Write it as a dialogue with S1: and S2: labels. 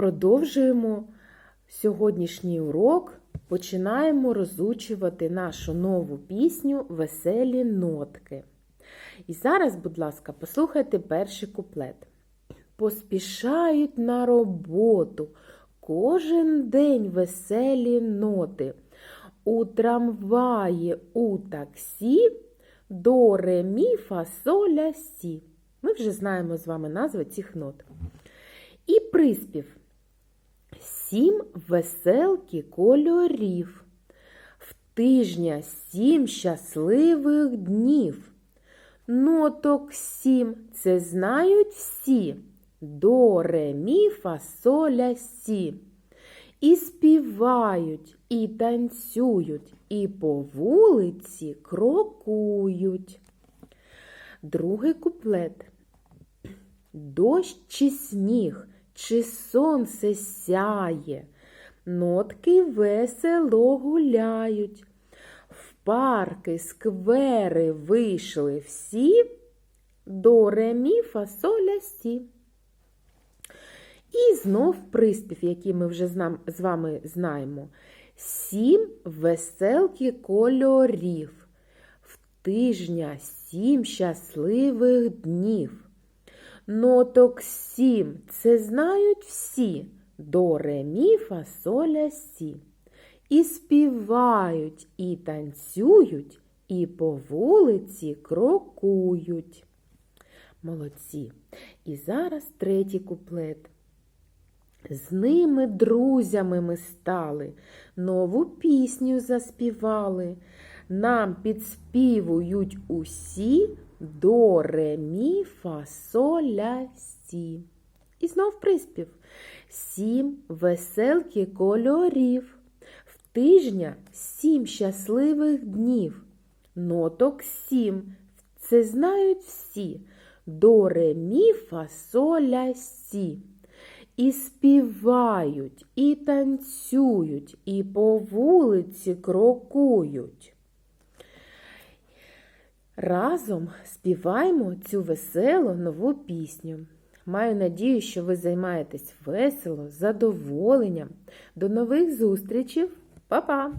S1: продовжуємо сьогоднішній урок. Починаємо розучувати нашу нову пісню Веселі нотки. І зараз, будь ласка, послухайте перший куплет. Поспішають на роботу кожен день веселі ноти. У трамваї, у таксі до ре, мі, фа, соль, ля, сі. Ми вже знаємо з вами назви цих нот. І приспів. Сім веселки кольорів. В тижня сім щасливих днів. Ноток сім це знають всі. До, ре, соль, сі. І співають, і танцюють, і по вулиці крокують. Другий куплет. Дощ чи сніг, чи сонце сяє, нотки весело гуляють. В парки, сквери вийшли всі до ремі фасоля сі. І знов приспів, який ми вже з вами знаємо. Сім веселки кольорів. В тижня сім щасливих днів. Ноток сім це знають всі. До ре, мі, фа, соль, ля, сі. І співають, і танцюють, і по вулиці крокують. Молодці. І зараз третій куплет. З ними друзями ми стали, нову пісню заспівали. Нам підспівують усі до ре, мі, фа, соль, ля, сі. І знов приспів. Сім веселки кольорів. В тижня сім щасливих днів. Ноток сім. Це знають всі. До ре, мі, фа, соль, ля, сі. І співають, і танцюють, і по вулиці крокують. Разом співаємо цю веселу нову пісню. Маю надію, що ви займаєтесь весело, задоволенням. До нових зустрічей. Па-па!